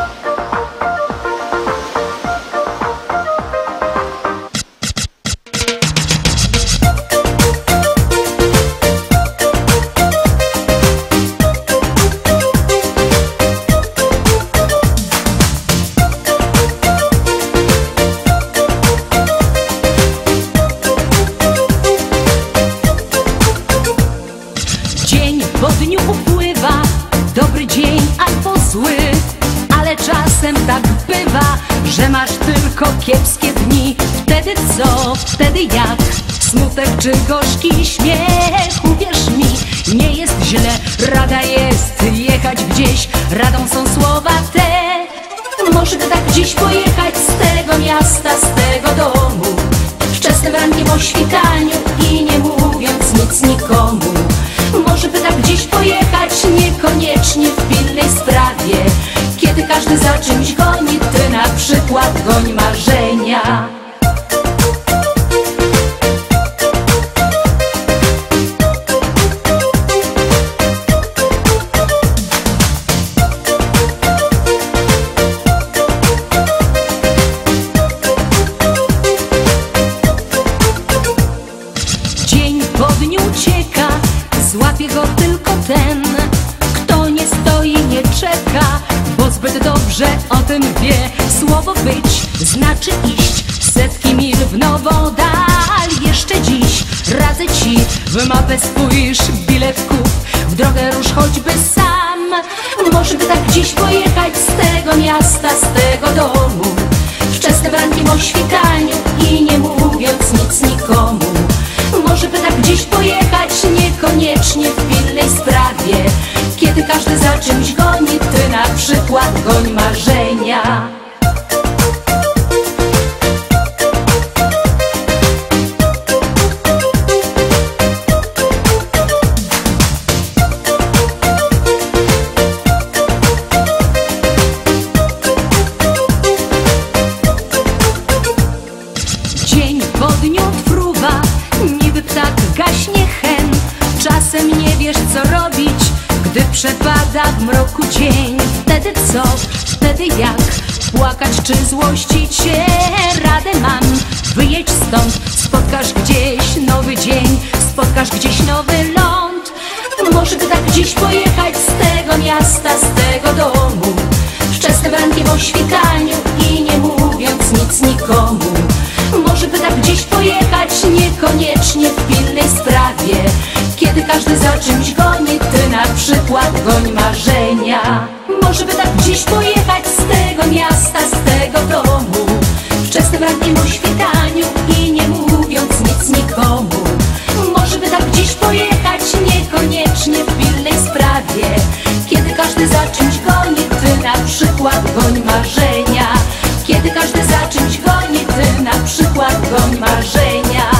Bye. Tak bywa, że masz tylko kiepskie dni. Wtedy co, wtedy jak? Smutek czy gorzki śmiech? Uwierz mi, nie jest źle. Rada jest jechać gdzieś. Radą są słowa te. Może tak gdzieś pojechać Z tego miasta, z tego domu. Wczesnym rankiem o świtaniu I nie mówiąc nic nikomu. Może by tak gdzieś pojechać każdy za czymś goni Ty na przykład goń marzenia tym wie. Słowo być znaczy iść setki mil w nową dal. Jeszcze dziś radzę ci, w mapę spójrz, bilet kup, w drogę rusz choćby sam. Może by tak gdzieś pojechać z tego miasta, z tego domu, wczesnym rankiem o świtaniu i nie mówiąc nic nikomu. Może by tak gdzieś pojechać, niekoniecznie w pilnej sprawie Kiedy każdy za czymś goni, ty na przykład goń marzenia gdy przepada w mroku dzień Wtedy co, wtedy jak, płakać czy złościć się? Radę mam, wyjedź stąd, spotkasz gdzieś nowy dzień. Spotkasz gdzieś nowy ląd. Może by tak gdzieś pojechać z tego miasta, z tego domu. Wczesnym rankiem o świtaniu każdy za czymś goni, ty na przykład goń marzenia. Może by tak gdzieś pojechać z tego miasta, z tego domu. Wczesnym rankiem o świtaniu i nie mówiąc nic nikomu. Może by tak gdzieś pojechać, niekoniecznie w pilnej sprawie. Kiedy każdy za czymś goni, ty na przykład goń marzenia. Kiedy każdy za czymś goni, ty na przykład goń marzenia